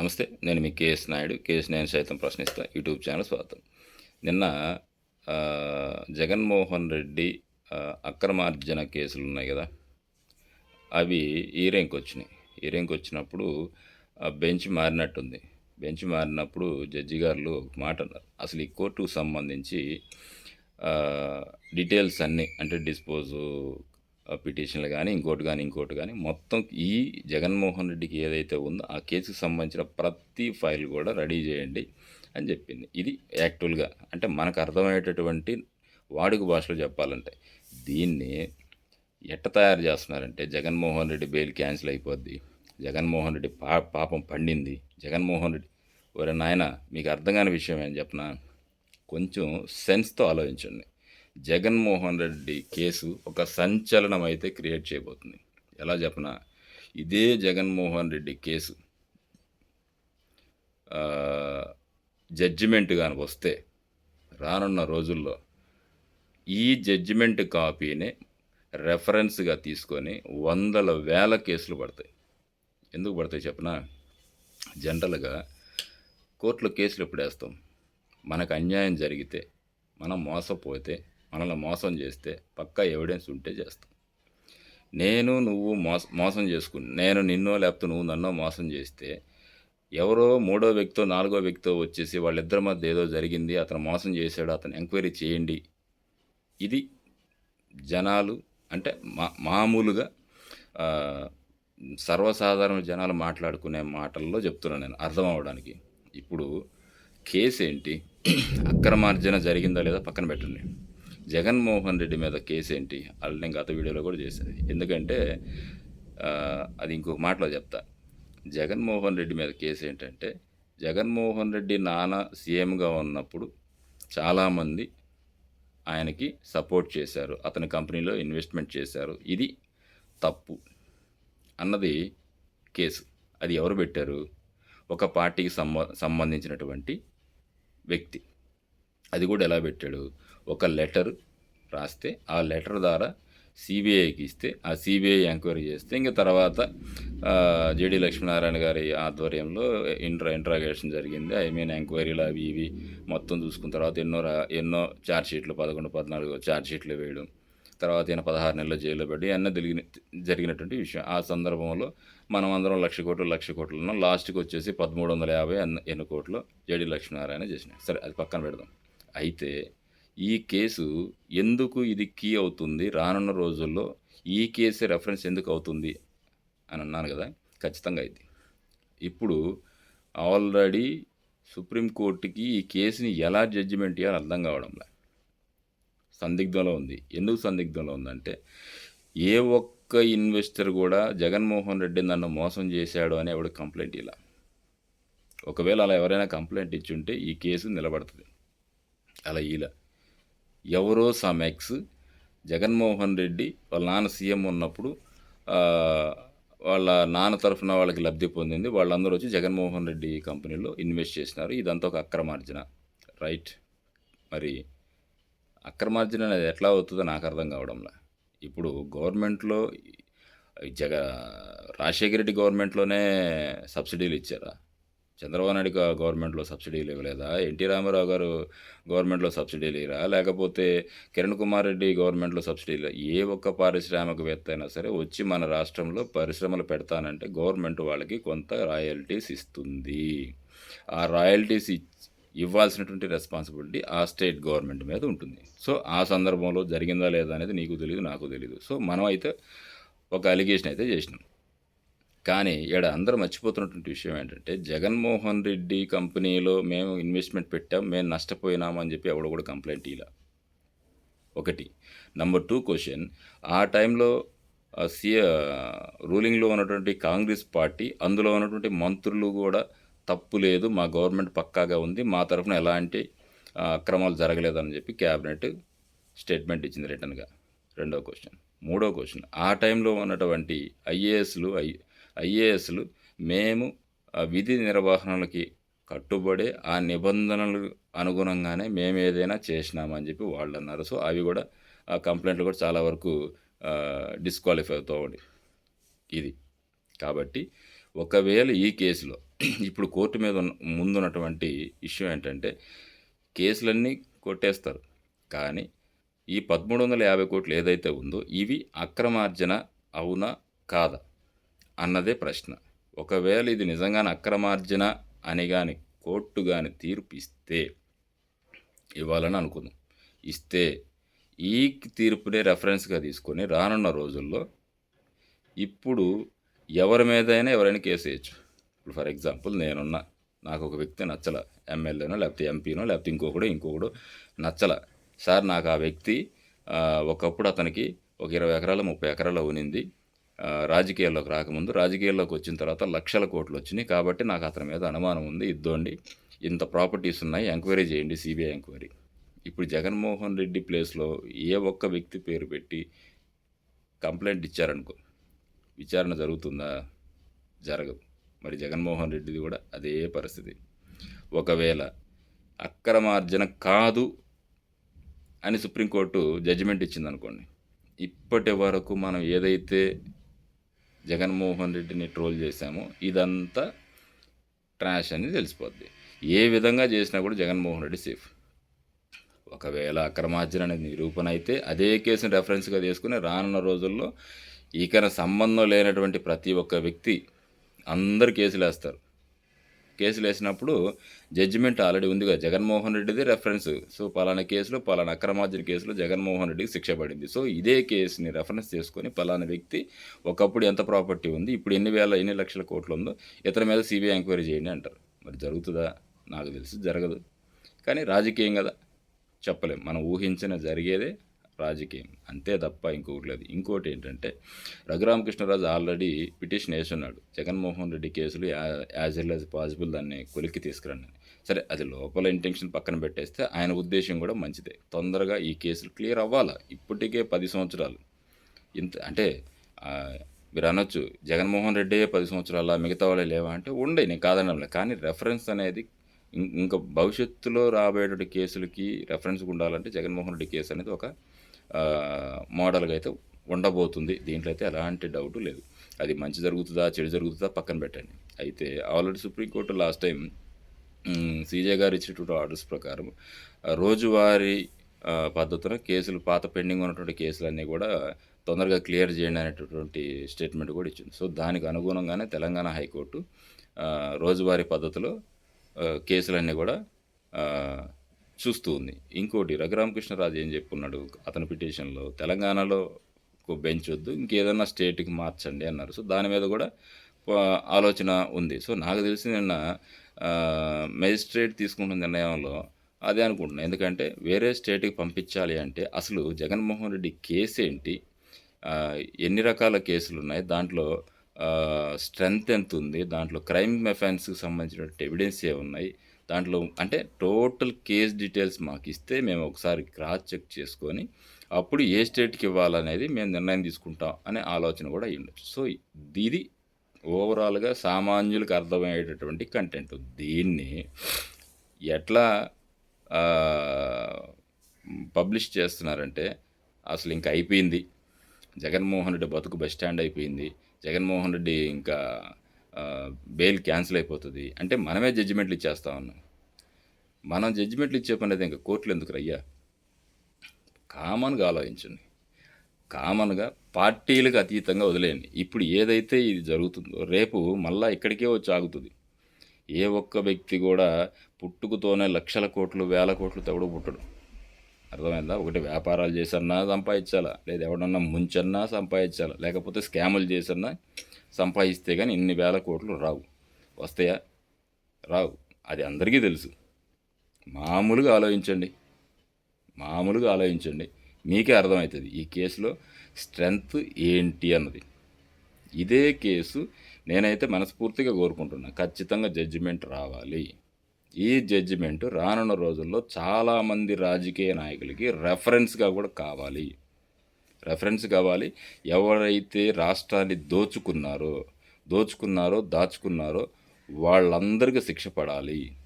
నమస్తే నేను మీ కేఎస్ నాయుడు. కేఎస్ నేను సైతం ప్రశ్నిస్తా యూట్యూబ్ ఛానల్ స్వాగతం. నిన్న జగన్మోహన్ రెడ్డి అక్రమార్జన కేసులు ఉన్నాయి కదా. అవి ఈ ర్యాంక్ వచ్చినాయి. ఈ ర్యాంక్ వచ్చినప్పుడు బెంచ్ మారినట్టుంది. బెంచ్ మారినప్పుడు జడ్జి గారు ఒక మాట అన్నారు. అసలు ఈ కోర్టుకు సంబంధించి డీటెయిల్స్ అన్నీ అంటే డిస్పోజు పిటిషన్లు కానీ ఇంకోటి కానీ ఇంకోటి కానీ మొత్తం ఈ జగన్మోహన్ రెడ్డికి ఏదైతే ఉందో ఆ కేసుకు సంబంధించిన ప్రతి ఫైల్ కూడా రెడీ చేయండి అని చెప్పింది. ఇది యాక్చువల్గా అంటే మనకు అర్థమయ్యేటటువంటి వాడుక భాషలో చెప్పాలంటే దీన్ని ఎట్ట తయారు చేస్తున్నారంటే జగన్మోహన్ రెడ్డి బెయిల్ క్యాన్సిల్ అయిపోద్ది జగన్మోహన్ రెడ్డి పా పాపం పండింది జగన్మోహన్ రెడ్డి ఒరే నాయన మీకు అర్థం కాని విషయం ఏం చెప్పనా? కొంచెం సెన్స్తో ఆలోచించండి. జగన్మోహన్ రెడ్డి కేసు ఒక సంచలనం అయితే క్రియేట్ చేయబోతుంది. ఎలా చెప్పనా? ఇదే జగన్మోహన్ రెడ్డి కేసు జడ్జిమెంట్ కానీ వస్తే రానున్న రోజుల్లో ఈ జడ్జిమెంట్ కాపీని రెఫరెన్స్గా తీసుకొని వందల వేల కేసులు పడతాయి. ఎందుకు పడతాయి చెప్పనా? జనరల్గా కోర్టులో కేసులు ఎప్పుడు వేస్తాం? మనకు అన్యాయం జరిగితే మనం మోసపోతే మనల్ని మోసం చేస్తే పక్కా ఎవిడెన్స్ ఉంటే చేస్తాం. నేను నువ్వు మోస మోసం చేసుకుని నేను నిన్నో లేకపోతే నువ్వు నన్నో మోసం చేస్తే ఎవరో మూడో వ్యక్తితో నాలుగో వ్యక్తితో వచ్చేసి వాళ్ళిద్దరి మధ్య ఏదో జరిగింది అతను మోసం చేశాడు అతను ఎంక్వైరీ చేయండి. ఇది జనాలు అంటే మా మామూలుగా సర్వసాధారణ జనాలు మాట్లాడుకునే మాటల్లో చెప్తున్నాను నేను అర్థం అవడానికి ఇప్పుడు కేసు ఏంటి? అక్రమార్జన జరిగిందా లేదా పక్కన పెట్టండి. జగన్మోహన్ రెడ్డి మీద కేసు ఏంటి? అది నేను గత వీడియోలో కూడా చేశాను. ఎందుకంటే అది ఇంకొక మాటలో చెప్తా. జగన్మోహన్ రెడ్డి మీద కేసు ఏంటంటే జగన్మోహన్ రెడ్డి నాన్న సీఎంగా ఉన్నప్పుడు చాలామంది ఆయనకి సపోర్ట్ చేశారు. అతని కంపెనీలో ఇన్వెస్ట్మెంట్ చేశారు. ఇది తప్పు అన్నది కేసు. అది ఎవరు పెట్టారు? ఒక పార్టీకి సంబ సంబంధించినటువంటి వ్యక్తి. అది కూడా ఎలా పెట్టాడు? ఒక లెటర్ రాస్తే ఆ లెటర్ ద్వారా సిబిఐకి ఇస్తే ఆ సిబిఐ ఎంక్వైరీ చేస్తే ఇంకా తర్వాత జేడి లక్ష్మీనారాయణ గారి ఆధ్వర్యంలో ఇంట్రా ఇంట్రాగేషన్ జరిగింది. ఐ మీన్ ఎంక్వైరీలు అవి ఇవి మొత్తం చూసుకున్న తర్వాత ఎన్నో రా ఎన్నో ఛార్జ్ షీట్లు పదకొండు పద్నాలుగు ఛార్జ్ షీట్లు వేయడం తర్వాత ఈయన పదహారు నెలల జైల్లో పెట్టి అన్న జరిగిన జరిగినటువంటి విషయం. ఆ సందర్భంలో మనం అందరం లక్ష కోట్లు లక్ష కోట్లు ఉన్నాం లాస్ట్కి వచ్చేసి పదమూడు వందల యాభై అన్న ఎన్ని కోట్లు జేడి లక్ష్మీనారాయణ చేసినాయి సరే అది పక్కన పెడదాం. అయితే ఈ కేసు ఎందుకు ఇది కీ అవుతుంది? రానున్న రోజుల్లో ఈ కేసు రెఫరెన్స్ ఎందుకు అవుతుంది? అని అన్నాను కదా ఖచ్చితంగా అయింది ఇప్పుడు ఆల్రెడీ సుప్రీంకోర్టుకి ఈ కేసుని ఎలా జడ్జిమెంట్ ఇవ్వాలో అర్థం కావడంలా. సందిగ్ధంలో ఉంది. ఎందుకు సందిగ్ధంలో ఉందంటే ఏ ఒక్క ఇన్వెస్టర్ కూడా జగన్మోహన్ రెడ్డి నన్ను మోసం చేశాడు అని ఎవడు కంప్లైంట్ ఇలా ఒకవేళ అలా ఎవరైనా కంప్లైంట్ ఇచ్చుంటే ఈ కేసు నిలబడుతుంది. అలా ఇలా ఎవరో సమ్ ఎక్స్ జగన్మోహన్ రెడ్డి వాళ్ళ నాన్న సీఎం ఉన్నప్పుడు వాళ్ళ నాన్న తరఫున వాళ్ళకి లబ్ధి పొందింది. వాళ్ళందరూ వచ్చి జగన్మోహన్ రెడ్డి కంపెనీలో ఇన్వెస్ట్ చేసినారు. ఇదంతా ఒక అక్రమార్జన. రైట్? మరి అక్రమార్జన అనేది ఎట్లా అవుతుందో నాకు అర్థం కావడంలా. ఇప్పుడు గవర్నమెంట్లో జగ రాజశేఖర రెడ్డి గవర్నమెంట్లోనే సబ్సిడీలు ఇచ్చారా? చంద్రబాబు నాయుడు గవర్నమెంట్లో సబ్సిడీలు ఇవ్వలేదా? ఎన్టీ రామారావు గారు గవర్నమెంట్లో సబ్సిడీలు ఇరా లేకపోతే కిరణ్ కుమార్ రెడ్డి గవర్నమెంట్లో సబ్సిడీలు ఏ ఒక్క పారిశ్రామికవేత్త అయినా సరే వచ్చి మన రాష్ట్రంలో పరిశ్రమలు పెడతానంటే గవర్నమెంట్ వాళ్ళకి కొంత రాయల్టీస్ ఇస్తుంది. ఆ రాయల్టీస్ ఇవ్వాల్సినటువంటి రెస్పాన్సిబిలిటీ ఆ స్టేట్ గవర్నమెంట్ మీద ఉంటుంది. సో ఆ సందర్భంలో జరిగిందా లేదా అనేది నీకు తెలియదు నాకు తెలియదు సో మనం అయితే ఒక అలిగేషన్ అయితే చేసినాం. కానీ ఇక్కడ అందరూ మర్చిపోతున్నటువంటి విషయం ఏంటంటే జగన్మోహన్ రెడ్డి కంపెనీలో మేము ఇన్వెస్ట్మెంట్ పెట్టాం మేము నష్టపోయినామని చెప్పి ఎవడు కూడా కంప్లైంట్ ఇలా ఒకటి. నంబర్ టూ క్వశ్చన్ ఆ టైంలో సీఏ రూలింగ్లో ఉన్నటువంటి కాంగ్రెస్ పార్టీ అందులో ఉన్నటువంటి మంత్రులు కూడా తప్పు లేదు మా గవర్నమెంట్ పక్కాగా ఉంది మా తరఫున ఎలాంటి అక్రమాలు జరగలేదని చెప్పి క్యాబినెట్ స్టేట్మెంట్ ఇచ్చింది రిటర్న్గా. రెండో క్వశ్చన్. మూడో క్వశ్చన్ ఆ టైంలో ఉన్నటువంటి ఐఏఎస్లు ఐ ఐఏఎస్లు మేము విధి నిర్వహణలకి కట్టుబడే ఆ నిబంధనలు అనుగుణంగానే మేము ఏదైనా చేసినామని చెప్పి వాళ్ళు అన్నారు. సో అవి కూడా ఆ కంప్లైంట్లు కూడా చాలా వరకు డిస్క్వాలిఫై అవుతూ ఉంది ఇది. కాబట్టి ఒకవేళ ఈ కేసులో ఇప్పుడు కోర్టు మీద ఉన్న ముందున్నటువంటి ఇష్యూ ఏంటంటే కేసులన్నీ కొట్టేస్తారు. కానీ ఈ పదమూడు వందల యాభై కోట్లు ఏదైతే ఉందో ఇవి అక్రమార్జన అవునా కాదా? అన్నదే ప్రశ్న. ఒకవేళ ఇది నిజంగానే అక్రమార్జన అని కానీ కోర్టు కానీ తీర్పు ఇస్తే ఇవ్వాలని అనుకుందాం. ఇస్తే ఈ తీర్పునే రెఫరెన్స్గా తీసుకొని రానున్న రోజుల్లో ఇప్పుడు ఎవరి మీదైనా ఎవరైనా కేసు వేయచ్చు. ఇప్పుడు ఫర్ ఎగ్జాంపుల్ నేనున్నా నాకు ఒక వ్యక్తి నచ్చల ఎమ్మెల్యేనో లేకపోతే ఎంపీనో లేకపోతే ఇంకొకడు ఇంకొకడు నచ్చల. సార్ నాకు ఆ వ్యక్తి ఒకప్పుడు అతనికి ఒక ఇరవై ఎకరాల ముప్పై ఎకరాలు ఉనింది రాజకీయాల్లోకి రాకముందు రాజకీయాల్లోకి వచ్చిన తర్వాత లక్షల కోట్లు వచ్చినాయి. కాబట్టి నాకు అతని మీద అనుమానం ఉంది. ఇద్దోండి ఇంత ప్రాపర్టీస్ ఉన్నాయి ఎంక్వైరీ చేయండి సిబిఐ ఎంక్వైరీ. ఇప్పుడు జగన్మోహన్ రెడ్డి ప్లేస్లో ఏ ఒక్క వ్యక్తి పేరు పెట్టి కంప్లైంట్ ఇచ్చారనుకో విచారణ జరుగుతుందా? జరగదు. మరి జగన్మోహన్ రెడ్డిది కూడా అదే పరిస్థితి. ఒకవేళ అక్రమార్జన కాదు అని సుప్రీంకోర్టు జడ్జిమెంట్ ఇచ్చిందనుకోండి ఇప్పటి వరకు మనం ఏదైతే జగన్మోహన్ రెడ్డిని ట్రోల్ చేశామో. ఇదంతా ట్రాష్ అని తెలిసిపోద్ది. ఏ విధంగా చేసినా కూడా జగన్మోహన్ రెడ్డి సేఫ్. ఒకవేళ అక్రమార్జన అనేది నిరూపణ అయితే అదే కేసుని రెఫరెన్స్గా తీసుకుని రానున్న రోజుల్లో ఇకన సంబంధం లేనటువంటి ప్రతి ఒక్క వ్యక్తి అందరు కేసులు వేస్తారు కేసులు వేసినప్పుడు జడ్జిమెంట్ ఆల్రెడీ ఉందిగా. జగన్మోహన్ రెడ్డిది రెఫరెన్స్ సో పలానా కేసులో పలానా అక్రమార్జన కేసులో జగన్మోహన్ రెడ్డికి శిక్ష పడింది. సో ఇదే కేసుని రెఫరెన్స్ చేసుకొని పలానా వ్యక్తి ఒకప్పుడు ఎంత ప్రాపర్టీ ఉంది ఇప్పుడు ఎన్ని వేల ఎన్ని లక్షల కోట్లు ఉందో ఇతని మీద సిబిఐ ఎంక్వైరీ చేయండి అంటారు. మరి జరుగుతుందా? నాకు తెలిసి జరగదు. కానీ రాజకీయం కదా. చెప్పలేం. మనం ఊహించిన జరిగేదే రాజకీయం. అంతే తప్ప ఇంకొకటి లేదు. ఇంకోటి ఏంటంటే రఘురామకృష్ణరాజు ఆల్రెడీ పిటిషన్ వేసున్నాడు. జగన్మోహన్ రెడ్డి కేసులు యాజ్ ఎల్ యాజ్ పాసిబుల్ దాన్ని కొలిక్కి తీసుకురండి. సరే అది లోపల ఇంటెన్షన్ పక్కన పెట్టేస్తే ఆయన ఉద్దేశం కూడా మంచిదే. తొందరగా ఈ కేసులు క్లియర్ అవ్వాలా? ఇప్పటికే పది సంవత్సరాలు. ఇంత అంటే మీరు అనొచ్చు జగన్మోహన్ రెడ్డి పది సంవత్సరాల? మిగతా వాళ్ళే లేవా? అంటే ఉండే నేను కాదనలే కానీ రెఫరెన్స్ అనేది ఇంకా భవిష్యత్తులో రాబోయేటువంటి కేసులకి రెఫరెన్స్ ఉండాలంటే జగన్మోహన్ రెడ్డి కేసు అనేది ఒక మోడల్గా అయితే ఉండబోతుంది. దీంట్లో అయితే ఎలాంటి డౌట్ లేదు. అది మంచి జరుగుతుందా చెడు జరుగుతుందా పక్కన పెట్టండి. అయితే already supreme court last time CJ గారు ఇచ్చినటువంటి ఆర్డర్స్ ప్రకారం రోజువారీ పద్ధతిన కేసులు పాత పెండింగ్ ఉన్నటువంటి కేసులన్నీ కూడా తొందరగా క్లియర్ చేయండి అనేటటువంటి స్టేట్మెంట్ కూడా ఇచ్చింది. సో దానికి అనుగుణంగానే తెలంగాణ హైకోర్టు రోజువారీ పద్ధతిలో కేసులన్నీ కూడా చూస్తూ ఉంది. ఇంకోటి రఘురామకృష్ణరాజు ఏం చెప్పున్నాడు? అతని పిటిషన్లో తెలంగాణలో బెంచ్ వద్దు ఇంకేదన్నా స్టేట్కి మార్చండి అన్నారు. సో దాని మీద కూడా ఆలోచన ఉంది. సో నాకు తెలిసి నిన్న మెజిస్ట్రేట్ తీసుకుంటున్న నిర్ణయంలో అదే అనుకుంటున్నాను ఎందుకంటే వేరే స్టేట్కి పంపించాలి అంటే అసలు జగన్మోహన్ రెడ్డి కేసు ఏంటి? ఎన్ని రకాల కేసులు ఉన్నాయి? దాంట్లో స్ట్రెంగ్త్ ఎంత ఉంది దాంట్లో క్రైమ్ ఎఫెన్స్కి సంబంధించినటువంటి ఎవిడెన్స్ ఏ ఉన్నాయి దాంట్లో అంటే టోటల్ కేస్ డీటెయిల్స్ మాకు ఇస్తే మేము ఒకసారి క్రాస్ చెక్ చేసుకొని అప్పుడు ఏ స్టేట్కి ఇవ్వాలనేది మేము నిర్ణయం తీసుకుంటాం అనే ఆలోచన కూడా ఉండొచ్చు. సో ఇది ఓవరాల్గా సామాన్యులకు అర్థమయ్యేటటువంటి కంటెంట్. దీన్ని ఎట్లా పబ్లిష్ చేస్తున్నారంటే అసలు ఇంకా అయిపోయింది. జగన్మోహన్ రెడ్డి బతుకు బస్ స్టాండ్ అయిపోయింది. జగన్మోహన్ రెడ్డి ఇంకా బెయిల్ క్యాన్సిల్ అయిపోతుంది. అంటే మనమే జడ్జిమెంట్లు ఇచ్చేస్తా ఉన్నాం. మనం జడ్జిమెంట్లు ఇచ్చే పని అయితే ఇంకా కోర్టులు ఎందుకు రయ్యా కామన్గా ఆలోచించండి. కామన్గా పార్టీలకు అతీతంగా వదిలేయండి. ఇప్పుడు ఏదైతే ఇది జరుగుతుందో రేపు మళ్ళా ఇక్కడికే వచ్చి ఆగుతుంది. ఏ ఒక్క వ్యక్తి కూడా పుట్టుకతోనే లక్షల కోట్లు వేల కోట్లు తగుడు పుట్టడు. అర్థమైందా? ఒకటి వ్యాపారాలు చేసన్నా సంపాదించాలా లేదా ఎవడన్నా ముంచన్నా సంపాదించాలా లేకపోతే స్కాములు చేసన్నా సంపాదిస్తే కానీ ఇన్ని వేల కోట్లు రావు. వస్తాయా? రావు. అది అందరికీ తెలుసు. మామూలుగా ఆలోచించండి. మామూలుగా ఆలోచించండి. మీకే అర్థమవుతుంది. ఈ కేసులో స్ట్రెంగ్త్ ఏంటి అన్నది. ఇదే కేసు నేనైతే మనస్ఫూర్తిగా కోరుకుంటున్నా. ఖచ్చితంగా జడ్జిమెంట్ రావాలి. ఈ జడ్జిమెంట్ రానున్న రోజుల్లో చాలామంది రాజకీయ నాయకులకి రెఫరెన్స్గా కూడా కావాలి. రెఫరెన్స్ కావాలి ఎవరైతే రాష్ట్రాన్ని దోచుకున్నారో దోచుకున్నారో దాచుకున్నారో వాళ్ళందరికీ శిక్ష పడాలి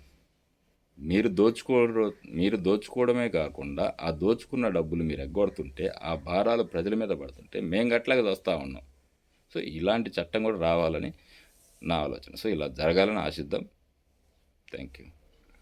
మీరు దోచుకో మీరు దోచుకోవడమే కాకుండా ఆ దోచుకున్న డబ్బులు మీరు ఎగ్గొడుతుంటే ఆ భారాలు ప్రజల మీద పడుతుంటే మేము గట్లాగా వస్తూ ఉన్నాం సో ఇలాంటి చట్టం కూడా రావాలని నా ఆలోచన. సో, ఇలా జరగాలని ఆశిద్దాం. Thank you.